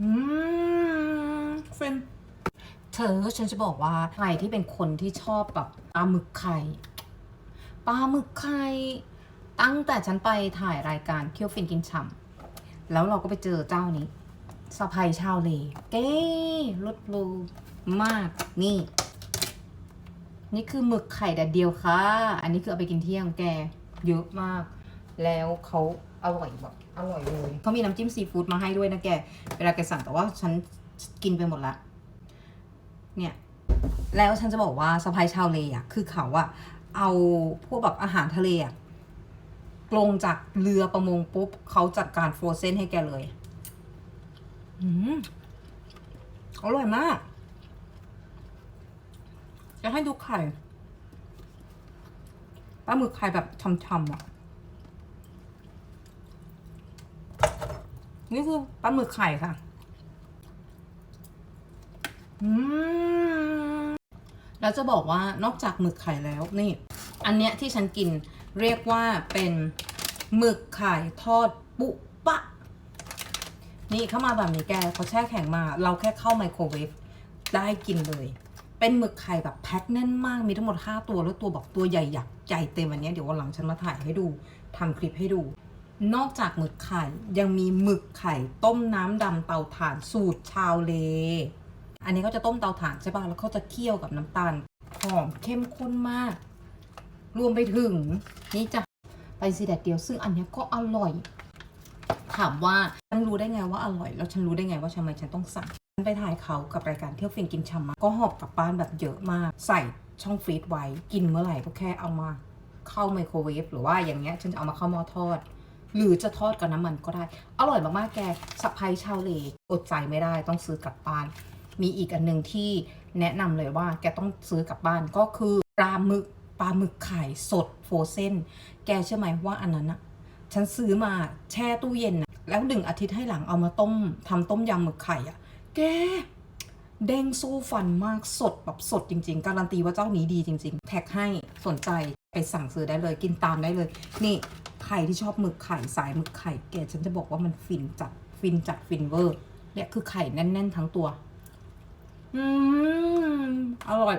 อืมฟินเธอฉันจะบอกว่าใครที่เป็นคนที่ชอบแบบปลาหมึกไข่ปลาหมึกไข่ตั้งแต่ฉันไปถ่ายรายการเคี่ยวฟินกินฉ่ำแล้วเราก็ไปเจอเจ้านี้สะพายชาวเลเก้รสรูมากนี่ นี่คือหมึกไข่แดดเดียวค่ะ อันนี้คือเอาไปกินเที่ยงแก เยอะมาก แล้วเขาอร่อยแบบอร่อยเลยเขามีน้ำจิ้มซีฟู้ดมาให้ด้วยนะแก เวลาแกสั่งแต่ว่าฉันกินไปหมดละ เนี่ย แล้วฉันจะบอกว่าสะพายชาวเลอะคือเขาอะเอาพวกแบบอาหารทะเลอะลงจากเรือประมงปุ๊บเขาจัดการโฟรเซนให้แกเลย อืมอร่อยมากจะให้ดูไข่ปลาหมึกไข่แบบช่ำๆอะ นี่คือปลาหมึกไข่ค่ะ อืมแล้วจะบอกว่านอกจากหมึกไข่แล้วนี่ อันเนี้ยที่ฉันกินเรียกว่าเป็นหมึกไข่ทอดปุปะ นี่เข้ามาแบบนี้แกเขาแช่แข็งมา เราแค่เข้าไมโครเวฟได้กินเลย เป็นหมึกไข่แบบแพ็คแน่นมากมีทั้งหมด 5 ตัวแล้วตัวบอกตัวใหญ่ยักษ์ใหญ่เต็มอันเนี้ยเดี๋ยววันหลังฉันมาถ่ายให้ดูทำคลิปให้ดู นอกจากหมึกไข่ ยังมีหมึกไข่ต้มน้ำดำเตาถ่านสูตรชาวเล อันนี้เขาจะต้มเตาถ่านใช่ป่ะ แล้วเขาจะเคี่ยวกับน้ำตาลหอมเข้มข้นมาก รวมไปถึง นี่จะไปซีแดดเดียว ซึ่งอันนี้ก็อร่อย ถามว่าฉันรู้ได้ไงว่าอร่อย แล้วฉันรู้ได้ไงว่าทำไมฉันต้องสั่ง ฉันไปถ่ายเขากับรายการเที่ยวฟินกินชำมา ก็หอบกลับบ้านแบบเยอะมาก ใส่ช่องฟรีซไว้ กินเมื่อไหร่ก็แค่เอามาเข้าไมโครเวฟหรือว่าอย่างเงี้ย ฉันจะเอามาเข้าหม้อทอด หรือจะทอดกับน้ำมันก็ได้ อร่อยมากๆแกสะพายชาวเลอดใจไม่ได้ต้องซื้อกลับบ้าน มีอีกอันหนึ่งที่แนะนำเลยว่าแกต้องซื้อกลับบ้านก็คือปลาหมึกปลาหมึกไข่สดโฟเซนแกเชื่อไหมว่าอันนั้นอะฉันซื้อมาแช่ตู้เย็นนะแล้วหนึ่งอาทิตย์ให้หลังเอามาต้มทำต้มยำหมึกไข่อะแกเด้งสู้ฟันมากสดแบบสดจริง ๆ การันตีว่าเจ้านี้ดีจริง ๆ แท็กให้สนใจไปสั่งซื้อได้เลยกินตามได้เลย นี่ ใครที่ชอบหมึกไข่สายหมึกไข่แกฉันจะบอกว่ามันฟินจัดฟินจัดฟินเวอร์เนี่ยคือไข่แน่น ๆ ทั้งตัว อืม อร่อย